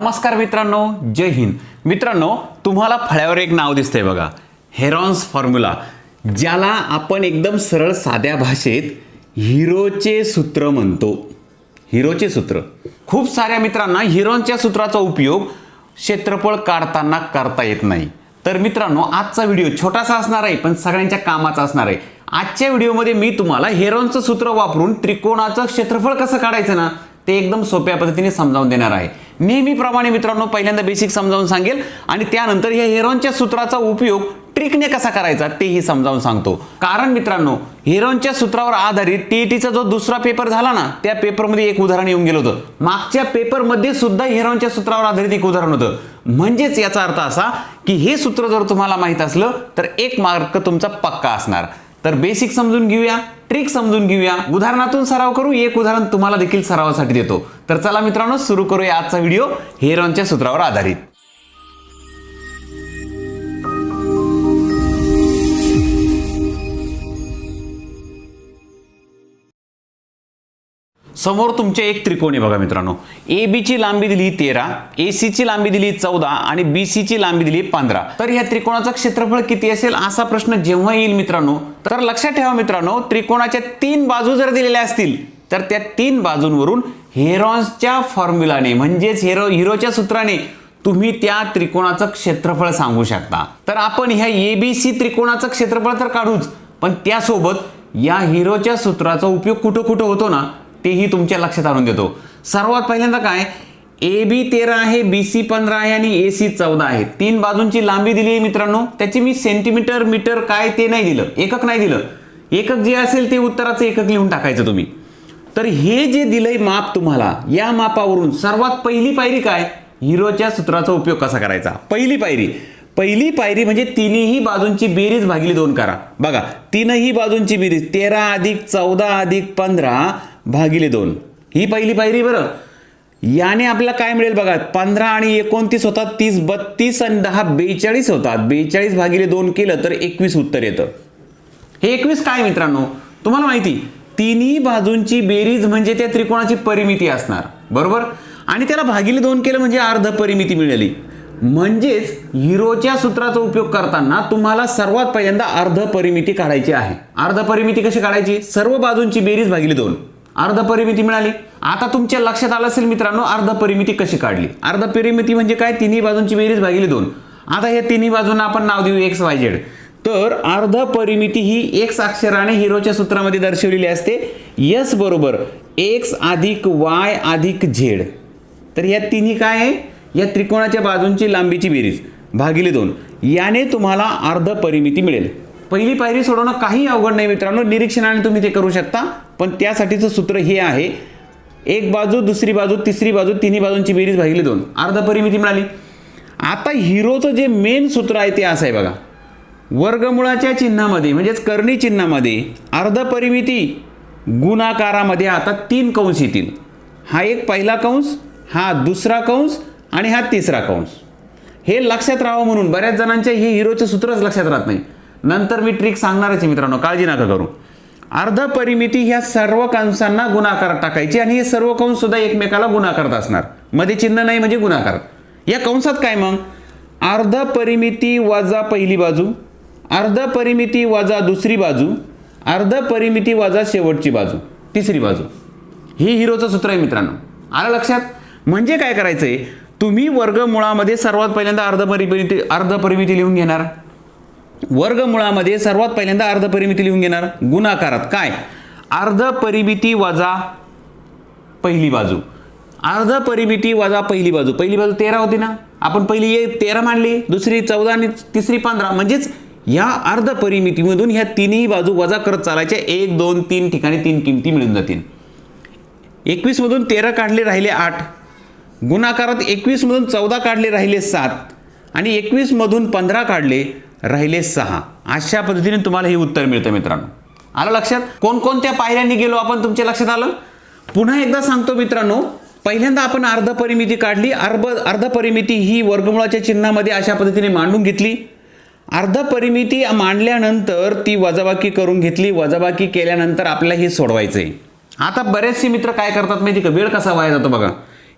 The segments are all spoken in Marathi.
नमस्कार मित्रांनो जय हिंद. मित्रांनो तुम्हाला फळ्यावर एक नाव दिसतंय बघा. हेरॉन्स फॉर्म्युला ज्याला आपण एकदम सरळ साध्या भाषेत हिरोचे सूत्र म्हणतो. हिरोचे सूत्र. खूप साऱ्या मित्रांना हिरोनच्या सूत्राचा उपयोग क्षेत्रफळ काढताना करता येत नाही. तर मित्रांनो आजचा व्हिडिओ छोटासा असणार आहे पण सगळ्यांच्या कामाचा असणार आहे. आजच्या व्हिडिओमध्ये मी तुम्हाला हेरॉनचं सूत्र वापरून त्रिकोणाचं क्षेत्रफळ कसं काढायचं ना? ते एकदम सोप्या पद्धतीने समजावून देणार आहे. नेहमीप्रमाणे मित्रांनो पहिल्यांदा बेसिक समजावून सांगेल आणि त्यानंतर या हेरॉनच्या सूत्राचा उपयोग ट्रिकने कसा करायचा तेही समजावून सांगतो. कारण मित्रांनो हेरॉनच्या सूत्रावर आधारित टीईटीचा जो दुसरा पेपर झाला ना त्या पेपरमध्ये एक उदाहरण येऊन गेलं होतं. मागच्या पेपरमध्ये सुद्धा हेरॉनच्या सूत्रावर आधारित एक उदाहरण होतं. म्हणजेच याचा अर्थ असा की हे सूत्र जर तुम्हाला माहीत असलं तर एक मार्क तुमचा पक्का असणार. तर बेसिक समजून घेऊया. ट्रिक समजून घेऊया. उदाहरणातून सराव करू एक उदाहरण तुम्हाला देखील सरावासाठी देतो. तर चला मित्रांनो सुरू करूया आजचा व्हिडिओ. हेरॉनच्या सूत्रावर आधारित. समोर तुमचे एक त्रिकोण आहे बघा मित्रांनो. ए बीची लांबी दिली तेरा ए सीची लांबी दिली चौदा आणि बी सी ची लांबी दिली पंधरा. तर ह्या त्रिकोणाचं क्षेत्रफळ किती असेल? असा प्रश्न जेव्हा येईल मित्रांनो तर लक्षात ठेवा मित्रांनो त्रिकोणाच्या तीन बाजू जर दिलेल्या असतील तर त्या तीन बाजूंवरून हेरॉन्सच्या फॉर्म्युलाने म्हणजेच हेरो हिरोच्या सूत्राने तुम्ही त्या त्रिकोणाचं क्षेत्रफळ सांगू शकता. तर आपण ह्या ए बी सी त्रिकोणाचं क्षेत्रफळ तर काढूच पण त्यासोबत या हिरोच्या सूत्राचा उपयोग कुठं कुठं होतो ना तेही तुमच्या लक्षात आणून देतो. सर्वात पहिल्यांदा काय? ए बी तेरा आहे बी सी पंधरा आहे आणि ए सी चौदा आहे. तीन बाजूंची लांबी दिली आहे मित्रांनो. त्याची मी सेंटीमीटर मीटर काय ते नाही दिलं. एकक नाही दिलं. एकक जे असेल ते उत्तराचं एकक लिहून टाकायचं तुम्ही. तर हे जे दिलंय माप तुम्हाला या मापावरून सर्वात पहिली पायरी काय? हिरोच्या सूत्राचा उपयोग कसा करायचा? पहिली पायरी. पहिली पायरी म्हणजे तिन्ही बाजूंची बेरीज भागिली दोन करा. बघा तीनही बाजूंची बेरीज तेरा अधिक चौदा अधिक पंधरा भागिले दोन. ही पहिली पायरी बरं. याने आपल्याला काय मिळेल बघा पंधरा आणि एकोणतीस होतात तीस बत्तीस आणि दहा बेचाळीस होतात. बेचाळीस भागिले दोन केलं तर एकवीस उत्तर येतं. हे एकवीस काय मित्रांनो? तुम्हाला माहिती तिन्ही बाजूंची बेरीज म्हणजे त्या त्रिकोणाची परिमिती असणार. बरोबर? आणि त्याला भागिले दोन केलं म्हणजे अर्ध परिमिती मिळाली. म्हणजेच हिरोच्या सूत्राचा उपयोग करताना तुम्हाला सर्वात पहिल्यांदा अर्ध परिमिती काढायची आहे. अर्ध परिमिती कशी काढायची? सर्व बाजूंची बेरीज भागिले दोन. अर्ध परिमिती मिळाली. आता तुमच्या लक्षात आलं असेल मित्रांनो अर्ध परिमिती कशी काढली? अर्ध परिमिती म्हणजे काय? तिन्ही बाजूंची बेरीज भागिले दोन. आता या तिन्ही बाजूंना आपण नाव देऊ एक्स वाय झेड तर अर्ध परिमिती ही एक्स अक्षराने हिरोच्या सूत्रामध्ये दर्शवलेली असते. यस बरोबर एक्स अधिक वाय अधिक झेड तर या तिन्ही काय आहे? या त्रिकोणाच्या बाजूंची लांबीची बेरीज. भागिले दोन. याने तुम्हाला अर्ध परिमिती मिळेल. पहिली पायरी सोडवणं काही अवघड नाही मित्रांनो. निरीक्षणाने तुम्ही ते करू शकता. पण त्यासाठीचं सूत्र हे आहे. एक बाजू दुसरी बाजू तिसरी बाजू तिन्ही बाजूंची बेरीज भागिले दोन. अर्ध परिमिती मिळाली. आता हिरोचं जे मेन सूत्र आहे ते असं आहे बघा. वर्गमुळाच्या चिन्हामध्ये म्हणजेच कर्णी चिन्हामध्ये अर्ध परिमिती गुणाकारामध्ये आता तीन कंस येतील. हा एक पहिला कंस हा दुसरा कंस आणि हा तिसरा कंस. हे लक्षात राहावं म्हणून बऱ्याच जणांच्या हे हिरोचं सूत्रच लक्षात राहत नाही. नंतर मी ट्रिक सांगणारच आहे मित्रांनो काळजी नका करू. अर्ध परिमिती ह्या सर्व कंसांना गुणाकारात टाकायची आणि हे सर्व कंस सुद्धा एकमेकाला गुणाकारत असणार. मध्ये चिन्ह नाही म्हणजे गुणाकार. या कंसात काय मग? अर्ध परिमिती वजा पहिली बाजू अर्ध परिमिती वजा दुसरी बाजू अर्ध परिमिती वजा शेवटची बाजू तिसरी बाजू. ही हिरोचं सूत्र आहे मित्रांनो. आलं लक्षात? म्हणजे काय करायचंय? तुम्ही वर्गमुळामध्ये सर्वात पहिल्यांदा अर्ध परिमिती अर्ध परिमिती लिहून घेणार. वर्गमुळामध्ये सर्वात पहिल्यांदा अर्ध परिमिती लिहून घेणार. गुणाकारात काय? अर्ध परिमिती वजा पहिली बाजू. अर्ध परिमिती वजा पहिली बाजू. पहिली बाजू तेरा होती ना? आपण पहिली एक तेरा मांडली दुसरी चौदा आणि तिसरी पंधरा. म्हणजेच या अर्ध परिमितीमधून ह्या तिन्ही बाजू वजा करत चालायच्या एक दोन तीन ठिकाणी तीन किमती मिळून जातील. एकवीसमधून तेरा काढले राहिले आठ. गुणाकारात एकवीसमधून चौदा काढले राहिले सात. आणि एकवीसमधून पंधरा काढले राहिले सहा. अशा पद्धतीने तुम्हाला हे उत्तर मिळतं मित्रांनो. आलं लक्षात? कोणकोणत्या पायऱ्यांनी गेलो आपण? तुमच्या लक्षात आलं? पुन्हा एकदा सांगतो मित्रांनो पहिल्यांदा आपण अर्ध परिमिती काढली. अर्ध अर्ध परिमिती ही वर्गमुळाच्या चिन्हामध्ये अशा पद्धतीने मांडून घेतली. अर्ध परिमिती मांडल्यानंतर ती वजाबाकी करून घेतली. वजाबाकी केल्यानंतर आपल्याला हे सोडवायचं आहे आता बरेचसे मित्र काय करतात माहिती का? वेळ कसा वाया जातो बघा.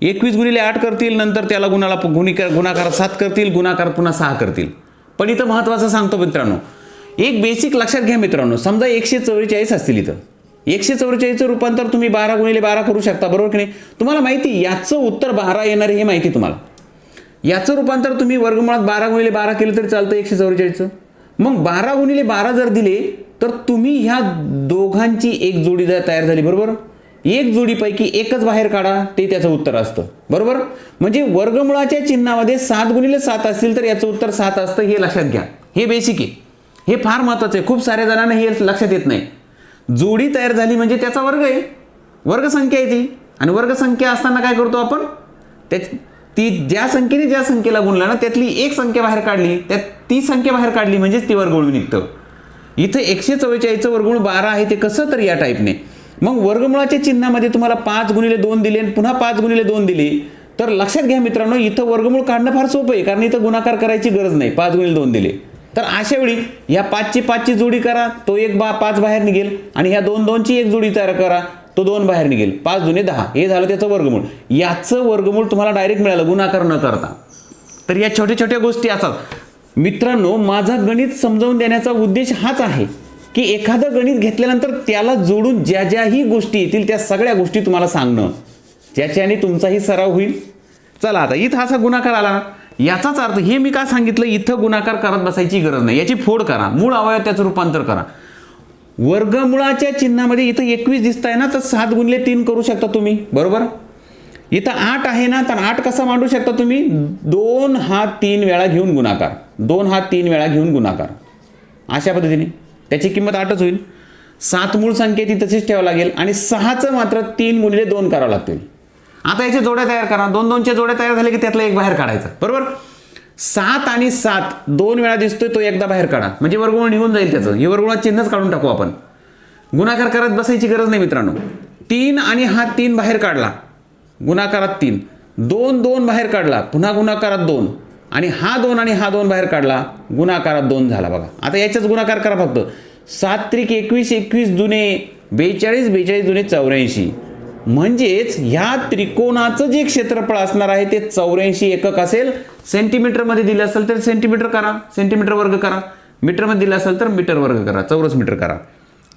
एकवीस गुणिले आठ करतील नंतर त्याला गुणाला गुणिका गुणाकार सात करतील गुणाकार पुन्हा सहा करतील. पण इथं महत्त्वाचं सांगतो मित्रांनो. एक बेसिक लक्षात घ्या मित्रांनो. समजा एकशे चव्वेचाळीस असतील इथं. एकशे चव्वेचाळीसचं रूपांतर तुम्ही बारा गुणिले बारा करू शकता बरोबर की नाही? तुम्हाला माहिती याचं उत्तर बारा येणार आहे हे माहिती तुम्हाला. याचं रूपांतर तुम्ही वर्गमुळात बारा गुणिले बारा केलं तरी चालतं एकशे चव्वेचाळीसचं. मग बारा गुणिले बारा जर दिले तर तुम्ही ह्या दोघांची एक जोडीदार तयार झाली बरोबर? एक जोडीपैकी एकच बाहेर काढा ते त्याचं उत्तर असतं. बरोबर? म्हणजे वर्गमुळाच्या चिन्हामध्ये सात गुणिले सात असतील तर याचं उत्तर सात असतं हे लक्षात घ्या. हे बेसिक आहे. हे फार महत्त्वाचं आहे. खूप साऱ्या जणांना हे लक्षात येत नाही. जोडी तयार झाली म्हणजे त्याचा वर्ग आहे. वर्गसंख्या आहे ती. आणि वर्गसंख्या असताना काय करतो आपण? त्या ती ज्या संख्येने ज्या संख्येला गुणला ना त्यातली एक संख्या बाहेर काढली त्यात ती संख्या बाहेर काढली म्हणजेच ती वर्गुळ निघतं इथं एकशे चव्वेचाळीसचं वर्गुण बारा आहे ते कसं तर या टाईपने मग वर्गमुळाच्या चिन्हामध्ये तुम्हाला पाच गुणिले दोन दिले आणि पुन्हा पाच गुणिले दोन दिले. तर लक्षात घ्या मित्रांनो इथं वर्गमूळ काढणं फार सोपं आहे कारण इथं गुणाकार करायची गरज नाही. पाच गुणिले दोन दिले. तर अशा वेळी ह्या पाचची पाचची जोडी करा तो एक बा पाच बाहेर निघेल आणि ह्या दोन दोनची एक जोडी तयार करा तो दोन बाहेर निघेल. पाच जुने दहा. हे झालं त्याचं वर्गमूळ. याचं वर्गमूळ तुम्हाला डायरेक्ट मिळालं गुणाकार न करता. तर या छोट्या छोट्या गोष्टी असतात. मित्रांनो माझा गणित समजावून देण्याचा उद्देश हाच आहे. की एखादं गणित घेतल्यानंतर त्याला जोडून ज्या ज्याही गोष्टी येतील त्या सगळ्या गोष्टी तुम्हाला सांगणं. ज्याच्याने तुमचाही सराव होईल. चला आता इथं असा गुणाकार आला. याचाच अर्थ हे मी का सांगितलं? इथं गुणाकार करत बसायची गरज नाही. याची फोड करा. मूळ अवयव त्याचं रूपांतर करा. वर्गमुळाच्या चिन्हामध्ये इथं एकवीस दिसत आहे ना तर सात गुणले तीन करू शकता तुम्ही. बरोबर? इथं आठ आहे ना तर आठ कसा मांडू शकता तुम्ही? दोन हा तीन वेळा घेऊन गुणाकार. दोन हा तीन वेळा घेऊन गुणाकार. अशा पद्धतीने. त्याची किंमत आठच होईल. सात मूळ संख्या ती तशीच ठेवावं लागेल आणि सहाचं मात्र तीन गुणिले दोन करावं लागतील. आता याच्या जोड्या तयार करा. दोन दोनच्या जोड्या तयार झाल्या की त्यातला एक बाहेर काढायचा. बरोबर? सात आणि सात दोन वेळा दिसतोय तो एकदा बाहेर काढा. म्हणजे वर्गमूळ निघून जाईल त्याचं. हे वर्गमुळात चिन्हच काढून टाकू आपण. गुणाकार करत बसायची गरज नाही मित्रांनो. तीन आणि हा तीन बाहेर काढला. गुणाकारात तीन. दोन दोन बाहेर काढला. पुन्हा गुणाकारात दोन. आणि हा दोन आणि हा दोन बाहेर काढला गुणाकारात दोन झाला बघा. आता याच्याच गुणाकार करा फक्त. सात त्रिक एकवीस एकवीस जुने बेचाळीस बेचाळीस जुने चौऱ्याऐंशी. म्हणजेच ह्या त्रिकोणाचं जे क्षेत्रफळ असणार आहे ते चौऱ्याऐंशी एकक असेल. सेंटीमीटरमध्ये दिलं असेल तर सेंटीमीटर करा. सेंटीमीटर वर्ग करा. मीटरमध्ये दिलं असेल तर मीटर वर्ग करा. चौरस मीटर करा.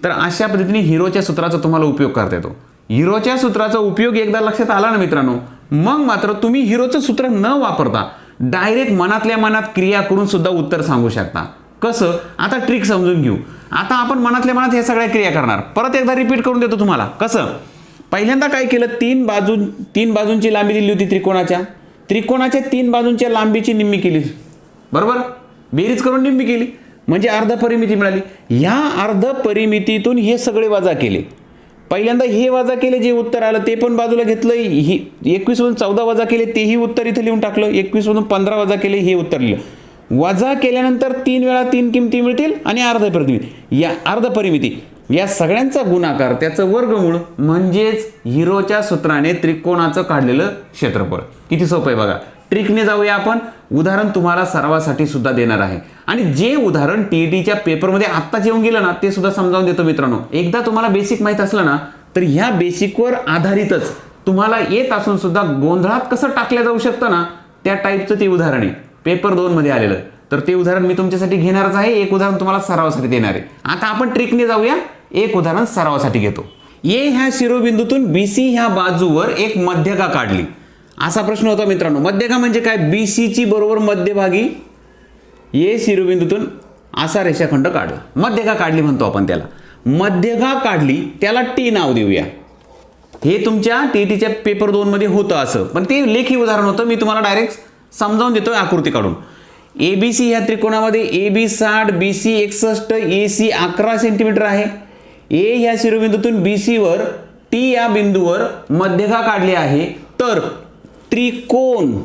तर अशा पद्धतीने हिरोच्या सूत्राचा तुम्हाला उपयोग करता येतो. हिरोच्या सूत्राचा उपयोग एकदा लक्षात आला ना मित्रांनो? मग मात्र तुम्ही हिरोचं सूत्र न वापरता डायरेक्ट मनातल्या मनात क्रिया करून सुद्धा उत्तर सांगू शकता. कसं? आता ट्रिक समजून घेऊ. आता आपण मनातल्या मनात ह्या सगळ्या क्रिया करणार. परत एकदा रिपीट करून देतो तुम्हाला. कसं? पहिल्यांदा काय केलं? तीन बाजू तीन बाजूंची लांबी दिली होती त्रिकोणाच्या. त्रिकोणाच्या तीन बाजूंच्या लांबीची निम्मी केली. बरोबर? बेरीज करून निम्मी केली. म्हणजे अर्ध परिमिती मिळाली. ह्या अर्ध परिमितीतून हे सगळे वजा केले. पहिल्यांदा हे वजा केले जे उत्तर आलं ते पण बाजूला घेतलं. ही एकवीसमधून चौदा वजा केले तेही उत्तर इथं लिहून टाकलं. एकवीसमधून पंधरा वजा केले हे उत्तर लिहिलं. वजा केल्यानंतर तीन वेळा तीन किमती मिळतील आणि अर्ध परिमिती. या अर्ध परिमिती या सगळ्यांचा गुणाकार त्याचं वर्गमूळ म्हणजेच हिरोच्या सूत्राने त्रिकोणाचं काढलेलं क्षेत्रफळ. किती सोपं आहे बघा. ट्रिकने जाऊया आपण. उदाहरण तुम्हाला सरावासाठी सुद्धा देणार आहे. आणि जे उदाहरण टीईटीच्या पेपरमध्ये आत्ताच येऊन गेलं ना ते सुद्धा समजावून देतो मित्रांनो. एकदा तुम्हाला बेसिक माहीत असलं ना तर ह्या बेसिकवर आधारितच तुम्हाला येत असून सुद्धा गोंधळात कसं टाकलं जाऊ शकतं ना त्या टाईपचं ते उदाहरण आहे. पेपर दोन मध्ये आलेलं. तर ते उदाहरण मी तुमच्यासाठी घेणारच आहे. एक उदाहरण तुम्हाला सरावासाठी देणार आहे. आता आपण ट्रिकने जाऊया. एक उदाहरण सरावासाठी घेतो. ए ह्या शिरोबिंदूतून बी सी ह्या बाजूवर एक मध्यका काढली. असा प्रश्न होता मित्रांनो. मध्यका म्हणजे काय? बी सीची बरोबर मध्यभागी ए शिरोबिंदूतून असा रेषाखंड काढला. मध्यका काढली म्हणतो आपण त्याला. मध्यका काढली त्याला टी नाव देऊया. हे तुमच्या टी टीच्या पेपर दोन मध्ये होतं असं. पण ते लेखी उदाहरण होतं. मी तुम्हाला डायरेक्ट समजावून देतोय आकृती काढून. ए बी सी ह्या त्रिकोणामध्ये ए बी साठ बी सी एकसष्ट ए सी अकरा सेंटीमीटर आहे. ए ह्या शिरोबिंदूतून बी सीवर टी या बिंदूवर मध्यका काढली आहे. तर त्रिकोण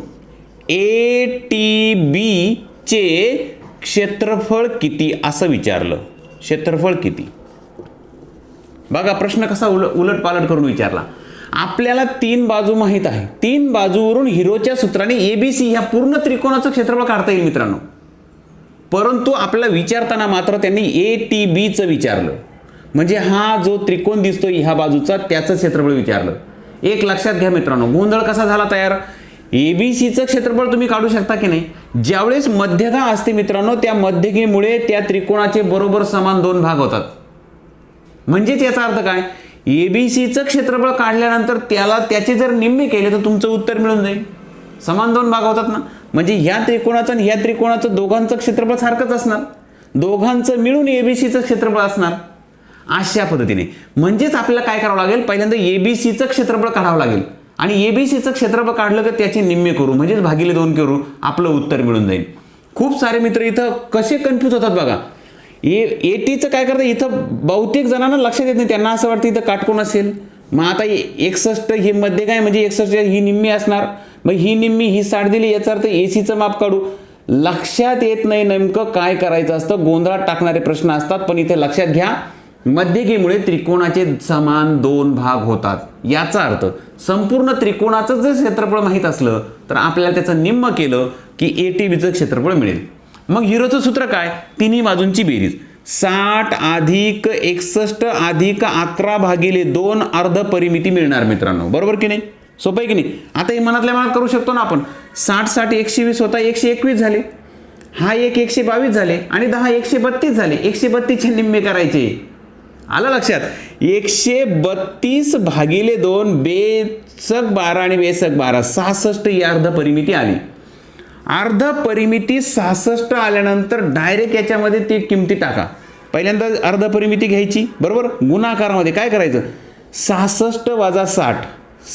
ए टी बी चे क्षेत्रफळ किती असं विचारलं? क्षेत्रफळ किती? बघा प्रश्न कसा उल उलट पालट करून विचारला. आपल्याला तीन बाजू माहीत आहे. तीन बाजूवरून हिरोच्या सूत्राने एबीसी ह्या पूर्ण त्रिकोणाचं क्षेत्रफळ काढता येईल मित्रांनो. परंतु आपल्याला विचारताना मात्र त्यांनी ए टी बीचं विचारलं. म्हणजे हा जो त्रिकोण दिसतो ह्या बाजूचा त्याचं क्षेत्रफळ विचारलं. एक लक्षात घ्या मित्रांनो गोंधळ कसा झाला तयार? एबीसीचं क्षेत्रफळ तुम्ही काढू शकता की नाही? ज्यावेळेस मध्यगा असते मित्रांनो त्या मध्यगेमुळे त्या त्रिकोणाचे बरोबर समान दोन भाग होतात. म्हणजेच याचा अर्थ काय? एबीसीचं क्षेत्रफळ काढल्यानंतर त्याला त्याचे जर निम्मे केले तर तुमचं उत्तर मिळून जाईल. समान दोन भाग होतात ना? म्हणजे ह्या त्रिकोणाचं आणि ह्या त्रिकोणाचं दोघांचं क्षेत्रफळ सारखंच असणार. दोघांचं मिळून एबीसीचं क्षेत्रफळ असणार. अशा पद्धतीने. म्हणजेच आपल्याला काय करावं लागेल? पहिल्यांदा एबीसीचं क्षेत्रफळ काढावं लागेल. आणि एबीसीचं क्षेत्रफळ काढलं तर त्याचे निम्मे करू. म्हणजेच भागिले दोन करू आपलं उत्तर मिळून जाईल. खूप सारे मित्र इथं कसे कन्फ्यूज होतात बघा. ए एटीचं काय करतं? इथं बहुतेक जणांना लक्षात येत नाही. त्यांना असं वाटतं इथं काटकोण असेल. मग आता एकसष्ट हे मध्ये काय? म्हणजे एकसष्ट ही निम्मी असणार. मग ही निम्मी ही साठ दिली याचा अर्थ एसीचं माप काढू. लक्षात येत नाही नेमकं काय करायचं असतं. गोंधळात टाकणारे प्रश्न असतात पण इथे लक्षात घ्या. मध्यगेमुळे त्रिकोणाचे समान दोन भाग होतात. याचा अर्थ संपूर्ण त्रिकोणाचं जर क्षेत्रफळ माहीत असलं तर आपल्याला त्याचं निम्म केलं की ए टी बीचं क्षेत्रफळ मिळेल. मग हिरोचं सूत्र काय? तिन्ही बाजूंची बेरीज. साठ अधिक एकसष्ट अधिक अकरा भागिले दोन अर्ध परिमिती मिळणार मित्रांनो. बरोबर की नाही? सोपं आहे की नाही? आता हे मनातल्या मनात करू शकतो ना आपण. साठ साठ एकशे वीस होता एकशे एकवीस झाले. हा एक एकशे बावीस झाले आणि दहा एकशे बत्तीस झाले. एकशे बत्तीसचे निम्मे करायचे. आलं लक्षात? एकशे बत्तीस भागिले दोन बेसक बारा आणि बेसक बारा. सहासष्ट ही अर्ध परिमिती आली. अर्ध परिमिती सहासष्ट आल्यानंतर डायरेक्ट याच्यामध्ये ती किमती टाका. पहिल्यांदा अर्ध परिमिती घ्यायची बरोबर? गुणाकारामध्ये काय करायचं? सहासष्ट वाजा साठ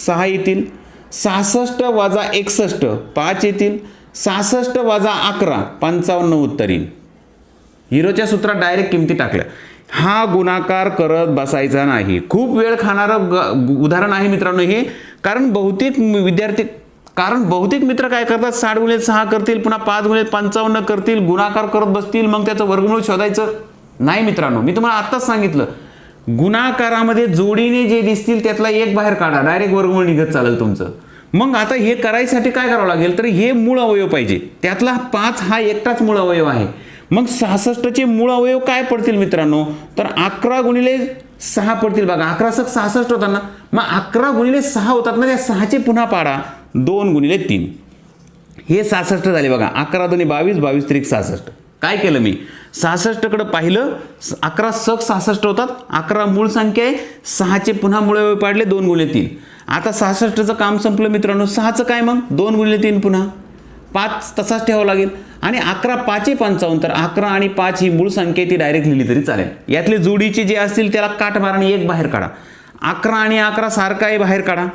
सहा येतील. सहासष्ट वाजा एकसष्ट पाच येतील. सहासष्ट वाजा अकरा पंचावन्न उत्तर येईल हिरोच्या सूत्रात डायरेक्ट किमती टाकल्या. हा गुणाकार करत बसायचा नाही. खूप वेळ खाणारं ग- उदाहरण आहे मित्रांनो हे. कारण बहुतेक विद्यार्थी कारण बहुतेक मित्र काय करतात? साठ गुणिले सहा करतील पुन्हा पाच गुणिले पंचावन्न करतील गुणाकार करत बसतील मग त्याचं वर्गमूळ शोधायचं नाही मित्रांनो. मी तुम्हाला आत्ताच सांगितलं. गुणाकारामध्ये जोडीने जे दिसतील त्यातला एक बाहेर काढा. डायरेक्ट वर्गमूळ निघत चालेल तुमचं. मग आता हे करायसाठी काय करावं लागेल? तर हे मूळ अवयव पाहिजे. त्यातला पाच हा एकटाच मूळ अवयव आहे. मग सहासष्टचे मूळ अवयव काय पडतील मित्रांनो? तर अकरा गुणिले सहा पडतील बघा. अकरा सक सहासष्ट होतात ना मग अकरा गुणिले सहा होतात ना त्या सहाचे पुन्हा पाडा. दोन गुणिले तीन. हे सहासष्ट झाले बघा. अकरा दोन्ही बावीस बावीस त्रिक सहासष्ट. काय केलं मी? सहासष्टकडं पाहिलं स- अकरा सक सहासष्ट होतात. अकरा मूळ संख्या आहे. सहाचे पुन्हा मुळे पाडले दोन गुणिले तीन. आता सहासष्टचं काम संपलं मित्रांनो. सहाचं काय मग? दोन गुणिले तीन पुन्हा. पाच तसाच ठेवावं लागेल. आणि अकरा पाचे पंचावन्न तर अकरा आणि पाच ही मूळ संख्या ती डायरेक्ट लिहिली तरी चालेल. यातले जोडीचे जे असतील त्याला काठ मारा आणि एक बाहेर काढा. अकरा आणि अकरा सारखा आहे बाहेर काढा.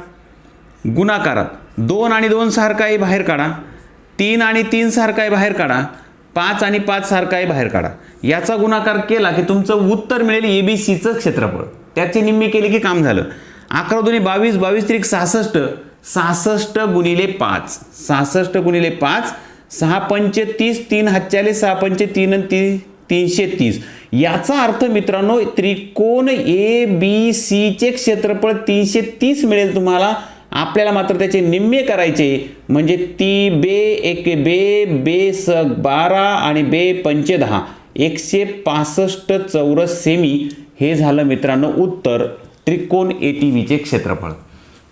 गुणाकारात दोन आणि दोन सारखा आहे बाहेर काढा. तीन आणि तीन सारखा आहे बाहेर काढा. पाच आणि पाच सारखा आहे बाहेर काढा. याचा गुणाकार केला की तुमचं उत्तर मिळेल ए बी सीचं क्षेत्रफळ. त्याचे निम्मे केले की काम झालं. अकरा दोन्ही बावीस बावीस त्रिक सहासष्ट सहासष्ट गुणिले पाच. सहासष्ट गुणिले पाच सहा पंचे तीस तीन हातच्याले सहा पंचे तीन आणि ती तीनशे तीस. याचा अर्थ मित्रांनो त्रिकोण ए बी सीचे क्षेत्रफळ तीनशे तीस मिळेल तुम्हाला. आपल्याला मात्र त्याचे निम्मे करायचे. म्हणजे ती बे एक बे बे स बारा आणि बे पंचे दहा. एकशे पासष्ट चौरस सेमी. हे झालं मित्रांनो उत्तर. त्रिकोण ए टी व्हीचे क्षेत्रफळ.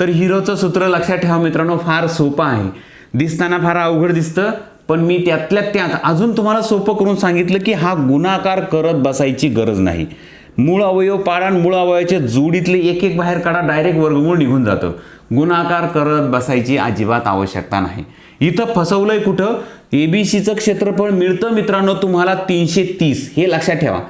तर हिरोचं सूत्र लक्षात ठेवा मित्रांनो फार सोपं आहे. दिसताना फार अवघड दिसतं पण मी त्यातल्या त्यात अजून तुम्हाला सोपं करून सांगितलं की हा गुणाकार करत बसायची गरज नाही. मूळ अवयव पाडा मूळ अवयवाच्या जोडीतले एक एक बाहेर काढा डायरेक्ट वर्गमूळ निघून जातं. गुणाकार करत बसायची अजिबात आवश्यकता नाही. इथं फसवलंय कुठं? एबीसीचं क्षेत्रफळ मिळतं मित्रांनो तुम्हाला तीनशे तीस. हे लक्षात ठेवा.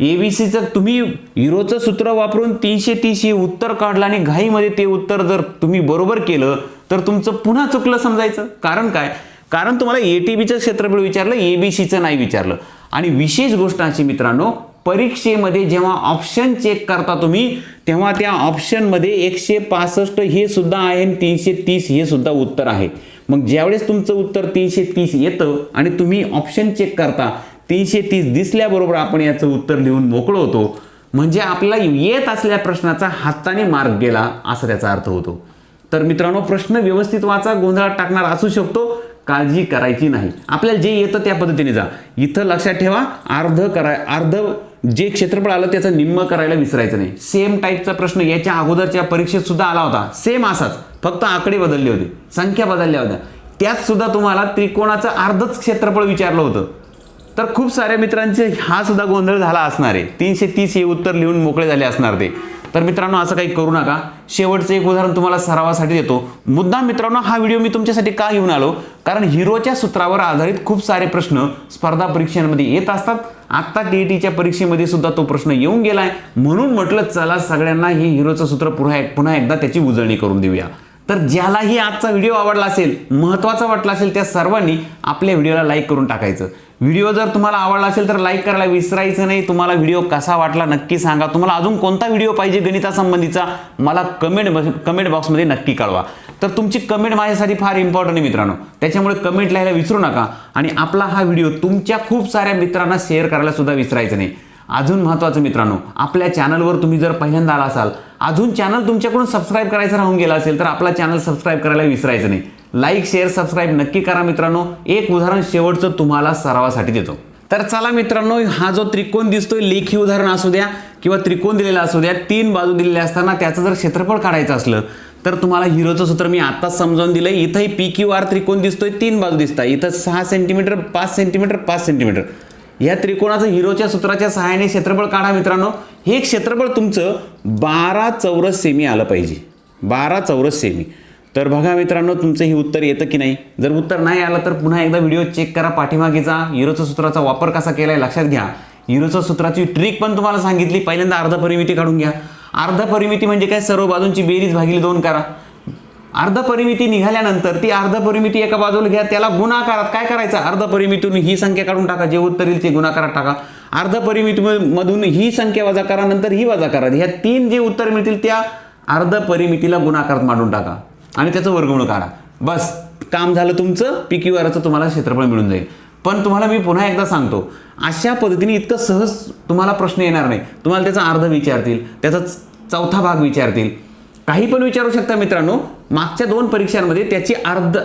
एबीसीचं तुम्ही हिरोचं सूत्र वापरून तीनशे तीस हे उत्तर काढलं आणि घाईमध्ये ते उत्तर जर तुम्ही बरोबर केलं तर तुमचं पुन्हा चुकलं समजायचं. कारण काय? कारण तुम्हाला एटीबीचं क्षेत्रफळ विचारलं एबीसीचं नाही विचारलं. आणि विशेष गोष्ट अशी मित्रांनो परीक्षेमध्ये जेव्हा ऑप्शन चेक करता तुम्ही तेव्हा त्या ऑप्शनमध्ये एकशे पासष्ट हे सुद्धा आहे आणि तीनशे तीस हे सुद्धा उत्तर आहे. मग ज्यावेळेस तुमचं उत्तर तीनशे तीस येतं आणि तुम्ही ऑप्शन चेक करता तीनशे तीस दिसल्याबरोबर आपण याचं उत्तर लिहून मोकळं होतो. म्हणजे आपल्याला येत असल्या प्रश्नाचा हाताने मार्क गेला असा त्याचा अर्थ होतो. तर मित्रांनो प्रश्न व्यवस्थित वाचा गोंधळात टाकणार असू शकतो काळजी करायची नाही. आपल्याला जे येतं त्या पद्धतीने जा. इथं लक्षात ठेवा अर्ध कराय अर्ध जे क्षेत्रफळ आलं त्याचं निम्म करायला विसरायचं नाही. सेम टाईपचा प्रश्न याच्या अगोदरच्या परीक्षेत सुद्धा आला होता. सेम असाच. फक्त आकडे बदलले होते. संख्या बदलल्या होत्या. त्यात सुद्धा तुम्हाला त्रिकोणाचं अर्धच क्षेत्रफळ विचारलं होतं. तर खूप साऱ्या मित्रांचे हा सुद्धा गोंधळ झाला असणार आहे. तीनशे तीस हे उत्तर लिहून मोकळे झाले असणार ते. तर मित्रांनो असं काही करू नका. शेवटचं एक उदाहरण तुम्हाला सरावासाठी देतो. मुद्दा मित्रांनो हा व्हिडिओ मी तुमच्यासाठी का घेऊन आलो? कारण हिरोच्या सूत्रावर आधारित खूप सारे प्रश्न स्पर्धा परीक्षांमध्ये येत असतात. आत्ता टी टीच्या परीक्षेमध्ये सुद्धा तो प्रश्न येऊन गेलाय. म्हणून म्हटलं चला सगळ्यांना हे हिरोचं सूत्र पुन्हा पुन्हा एकदा त्याची उजळणी करून देऊया. तर ज्यालाही आजचा व्हिडिओ आवडला असेल महत्त्वाचा वाटला असेल त्या सर्वांनी आपल्या व्हिडिओला लाईक करून टाकायचं. व्हिडिओ जर तुम्हाला आवडला असेल तर लाईक करायला विसरायचं नाही. तुम्हाला व्हिडिओ कसा वाटला नक्की सांगा. तुम्हाला अजून कोणता व्हिडिओ पाहिजे गणितासंबंधीचा मला कमेंट कमेंट बॉक्समध्ये नक्की कळवा. तर तुमची कमेंट माझ्यासाठी फार इम्पॉर्टंट आहे मित्रांनो. त्याच्यामुळे कमेंट लिहायला विसरू नका. आणि आपला हा व्हिडिओ तुमच्या खूप साऱ्या मित्रांना शेअर करायला सुद्धा विसरायचं नाही. अजून महत्त्वाचं मित्रांनो आपल्या चॅनलवर तुम्ही जर पहिल्यांदा आला असाल अजून चॅनल तुमच्याकडून सबस्क्राईब करायचं राहून गेला असेल तर आपला चॅनल सबस्क्राईब करायला विसरायचं नाही. लाईक शेअर सबस्क्राईब नक्की करा मित्रांनो. एक उदाहरण शेवटचं तुम्हाला सरावासाठी देतो. तर चला मित्रांनो हा जो त्रिकोण दिसतोय लेखी उदाहरण असू द्या किंवा त्रिकोण दिलेला असू द्या तीन बाजू दिलेल्या असताना त्याचं जर क्षेत्रफळ काढायचं असलं तर तुम्हाला हिरोचं सूत्र मी आत्ताच समजावून दिलंय. इथंही पी क्यू आर त्रिकोण दिसतोय तीन बाजू दिसतात इथं सहा सेंटीमीटर पाच सेंटीमीटर पाच सेंटीमीटर या त्रिकोणाचं हिरोच्या सूत्राच्या सहाय्याने क्षेत्रफळ काढा मित्रांनो. हे क्षेत्रफळ तुमचं बारा चौरस सेमी आलं पाहिजे. बारा चौरस सेमी. तर बघा मित्रांनो तुमचं हे उत्तर येतं की नाही? जर उत्तर नाही आलं तर पुन्हा एकदा व्हिडिओ चेक करा पाठीमागेचा हिरोच्या सूत्राचा वापर कसा केला आहे लक्षात घ्या. हिरोच्या सूत्राची ट्रिक पण तुम्हाला सांगितली. पहिल्यांदा अर्ध परिमिती काढून घ्या. अर्ध परिमिती म्हणजे काय? सर्व बाजूंची बेरीज भागिले दोन करा. अर्ध परिमिती निघाल्यानंतर ती अर्ध परिमिती एका बाजूला घ्या त्याला गुणाकारात काय करायचं? अर्धपरिमितीतून ही संख्या काढून टाका जे उत्तर येईल ते गुणाकारात टाका. अर्ध ही संख्या वजा करा नंतर ही वजा करा. ह्या तीन जे उत्तर मिळतील त्या अर्ध परिमितीला गुणाकारात मांडून टाका. आणि त्याचं वर्गमूळ काढा. बस काम झालं तुमचं पी क्यू आरचं तुम्हाला क्षेत्रफळ मिळून जाईल. पण तुम्हाला मी पुन्हा एकदा सांगतो अशा पद्धतीने इतकं सहज तुम्हाला प्रश्न येणार नाही. तुम्हाला त्याचा अर्ध विचारतील त्याचा चौथा भाग विचारतील. काही पण विचारू शकता मित्रांनो मागच्या दोन परीक्षांमध्ये त्याची अर्ध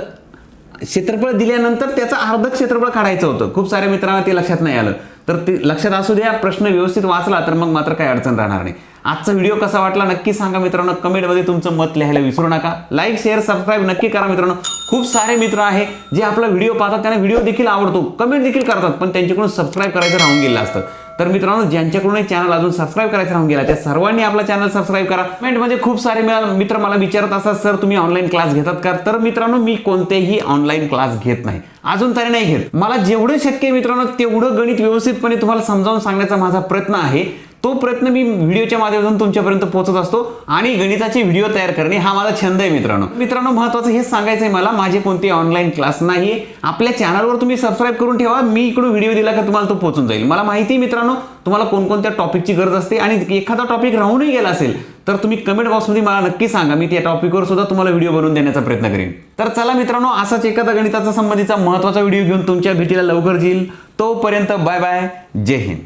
क्षेत्रफळ दिल्यानंतर त्याचं अर्ध क्षेत्रफळ काढायचं होतं. खूप साऱ्या मित्रांना ते लक्षात नाही आलं. तर ते लक्षात असू द्या प्रश्न व्यवस्थित वाचला तर मग मात्र काही अडचण राहणार नाही. आजचा व्हिडिओ कसा वाटला नक्की सांगा मित्रांनो. कमेंटमध्ये तुमचं मत लिहायला विसरू नका. लाईक शेअर सबस्क्राईब नक्की करा मित्रांनो. खूप सारे मित्र आहे जे आपला व्हिडिओ पाहतात त्यांना व्हिडिओ देखील आवडतो. कमेंट देखील करतात पण त्यांच्याकडून सबस्क्राईब करायचं राहून गेलं असतं. तर मित्रांनो ज्यांच्याकडून चॅनल अजून सबस्क्राईब करायचं राहून गेला त्या सर्वांनी आपला चॅनल सबस्क्राईब करा. कमेंटमध्ये खूप सारे मिळा- मित्र मला विचारत असतात सर तुम्ही ऑनलाईन क्लास घेतात का? तर मित्रांनो मी कोणतेही ऑनलाईन क्लास घेत नाही. अजून तरी नाही घेत. मला जेवढं शक्य आहे मित्रांनो तेवढं गणित व्यवस्थितपणे तुम्हाला समजावून सांगण्याचा माझा प्रयत्न आहे. तो प्रयत्न मी व्हिडिओच्या माध्यमातून तुमच्यापर्यंत पोहोचत असतो आणि गणिताचे व्हिडिओ तयार करणे हा माझा छंद आहे मित्रांनो. मित्रांनो महत्वाचं हेच सांगायचं आहे मला माझे कोणते ऑनलाईन क्लास नाही आपल्या चॅनलवर तुम्ही सबस्क्राईब करून ठेवा मी इकडून व्हिडिओ दिला का तुम्हाला तो पोहोचून जाईल. मला माहिती आहे मित्रांनो तुम्हाला कोणकोणत्या टॉपिकची गरज असते आणि एखादा टॉपिक राहूनही गेला असेल तर तुम्ही कमेंट बॉक्समध्ये मला नक्की सांगा मी त्या टॉपिकवर सुद्धा तुम्हाला व्हिडिओ बनवून देण्याचा प्रयत्न करेन. तर चला मित्रांनो असाच एखादा गणिताचा संबंधीचा महत्त्वाचा व्हिडिओ घेऊन तुमच्या भेटीला लवकर येईल तोपर्यंत बाय बाय जय हिंद.